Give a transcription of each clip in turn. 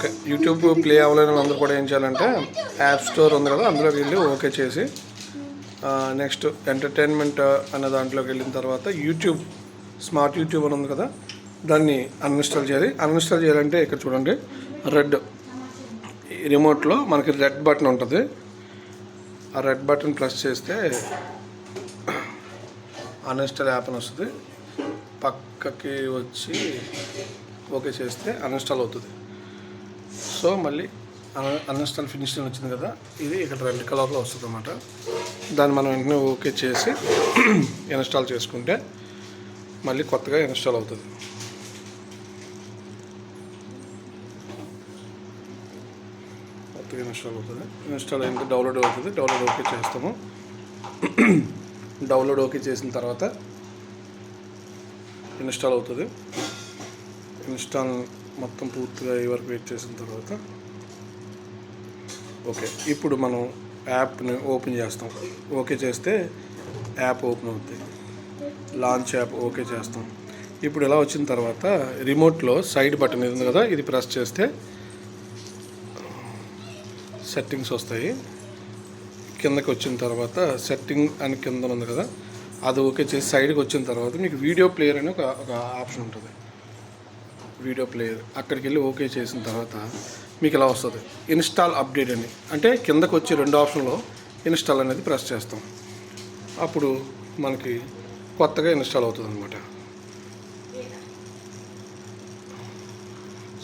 Okay. YouTube play అవ్వలేని వాళ్ళందరూ కూడా ఏం చేయాలంటే యాప్ స్టోర్ ఉంది కదా అందులోకి వెళ్ళి ఓకే చేసి నెక్స్ట్ ఎంటర్టైన్మెంట్ అనే దాంట్లోకి వెళ్ళిన తర్వాత యూట్యూబ్ స్మార్ట్ యూట్యూబ్ అని ఉంది కదా దాన్ని అన్ఇన్స్టాల్ చేయాలి. అన్ఇన్స్టాల్ చేయాలంటే ఇక్కడ చూడండి రెడ్ రిమోట్లో మనకి రెడ్ బటన్ ఉంటుంది. ఆ రెడ్ బటన్ ప్రెస్ చేస్తే అన్ఇన్స్టాల్ యాప్ అని వస్తుంది. పక్కకి వచ్చి ఓకే చేస్తే అన్ఇన్స్టాల్ అవుతుంది. సో మళ్ళీ అన్ఇన్స్టాల్ ఫినిష్ అని వచ్చింది కదా ఇది ఇక్కడ రెడ్ కలర్లో వస్తుంది అన్నమాట దాన్ని మనం వెంటనే ఓకే చేసి ఇన్స్టాల్ చేసుకుంటే మళ్ళీ కొత్తగా ఇన్స్టాల్ అవుతుంది. కొత్తగా ఇన్స్టాల్ అవుతుంది. ఇన్స్టాల్ అయితే డౌన్లోడ్ అవుతుంది. డౌన్లోడ్ ఓకే చేస్తాము. డౌన్లోడ్ ఓకే చేసిన తర్వాత ఇన్స్టాల్ అవుతుంది. ఇన్స్టాల్ మొత్తం పూర్తిగా అయ్యే వరకు వెయిట్ చేసిన తర్వాత. ఓకే ఇప్పుడు మనం యాప్ని ఓపెన్ చేస్తాం. ఓకే చేస్తే యాప్ ఓపెన్ అవుతుంది లాంచ్ యాప్ ఓకే చేస్తాం. ఇప్పుడు ఇలా వచ్చిన తర్వాత రిమోట్లో సైడ్ బటన్ ఇది ఉంది కదా ఇది ప్రెస్ చేస్తే సెట్టింగ్స్ వస్తాయి. కిందకి వచ్చిన తర్వాత సెట్టింగ్ అని కింద ఉంది కదా అది ఓకే చేసి సైడ్కి వచ్చిన తర్వాత మీకు వీడియో ప్లేయర్ అని ఒక ఒక ఆప్షన్ ఉంటుంది. వీడియో ప్లేయర్ అక్కడికి వెళ్ళి ఓకే చేసిన తర్వాత మీకు ఇలా వస్తుంది? ఇన్స్టాల్ అప్డేట్ అని. అంటే కిందకు వచ్చి రెండు ఆప్షన్లో ఇన్స్టాల్ అనేది ప్రెస్ చేస్తాం. అప్పుడు మనకి కొత్తగా ఇన్స్టాల్ అవుతుంది అనమాట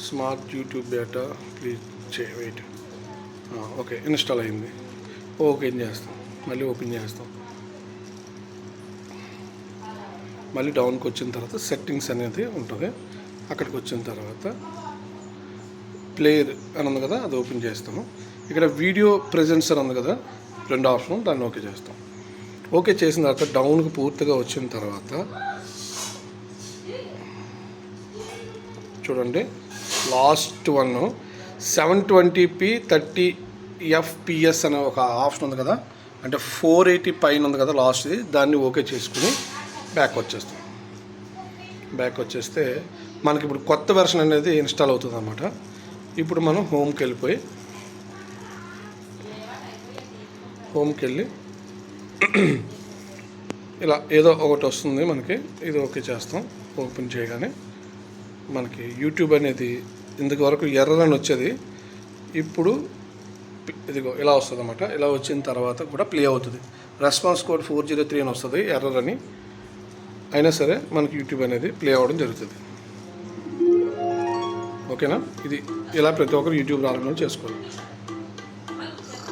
స్మార్ట్ యూట్యూబ్ డేటా ప్లీజ్ చే వెయిట్. ఓకే ఇన్స్టాల్ అయింది. ఓపెన్ చేస్తాం. మళ్ళీ ఓపెన్ చేస్తాం. మళ్ళీ డౌన్కి వచ్చిన తర్వాత సెట్టింగ్స్ అనేది ఉంటుంది. అక్కడికి వచ్చిన తర్వాత ప్లేయర్ అని ఉంది కదా అది ఓపెన్ చేస్తాము. ఇక్కడ వీడియో ప్రెజెన్స్ అని ఉంది కదా రెండు ఆప్షన్ దాన్ని ఓకే చేస్తాం. ఓకే చేసిన తర్వాత డౌన్కి పూర్తిగా వచ్చిన తర్వాత చూడండి last one seven twenty P thirty FPS అనే ఒక ఆప్షన్ ఉంది కదా అంటే ఫోర్ ఎయిటీ పైన ఉంది కదా లాస్ట్ది దాన్ని ఓకే చేసుకుని బ్యాక్ వచ్చేస్తాం. బ్యాక్ వచ్చేస్తే మనకి ఇప్పుడు కొత్త వెర్షన్ అనేది ఇన్స్టాల్ అవుతుంది అనమాట ఇప్పుడు మనం హోమ్కి వెళ్ళిపోయి హోమ్కి వెళ్ళి ఇలా ఏదో ఒకటి వస్తుంది మనకి ఇది ఓకే చేస్తాం ఓపెన్ చేయగానే మనకి యూట్యూబ్ అనేది ఇందుకు వరకు ఎర్రని వచ్చేది. ఇప్పుడు ఇదిగో ఇలా వస్తుంది అనమాట ఇలా వచ్చిన తర్వాత కూడా ప్లే అవుతుంది. Response code four zero three అని వస్తుంది ఎర్రర్ అని. అయినా సరే మనకి యూట్యూబ్ అనేది ప్లే అవ్వడం జరుగుతుంది. ఓకేనా? ఇది ఇలా ప్రతి ఒక్కరు యూట్యూబ్ రావడం చేసుకోవాలి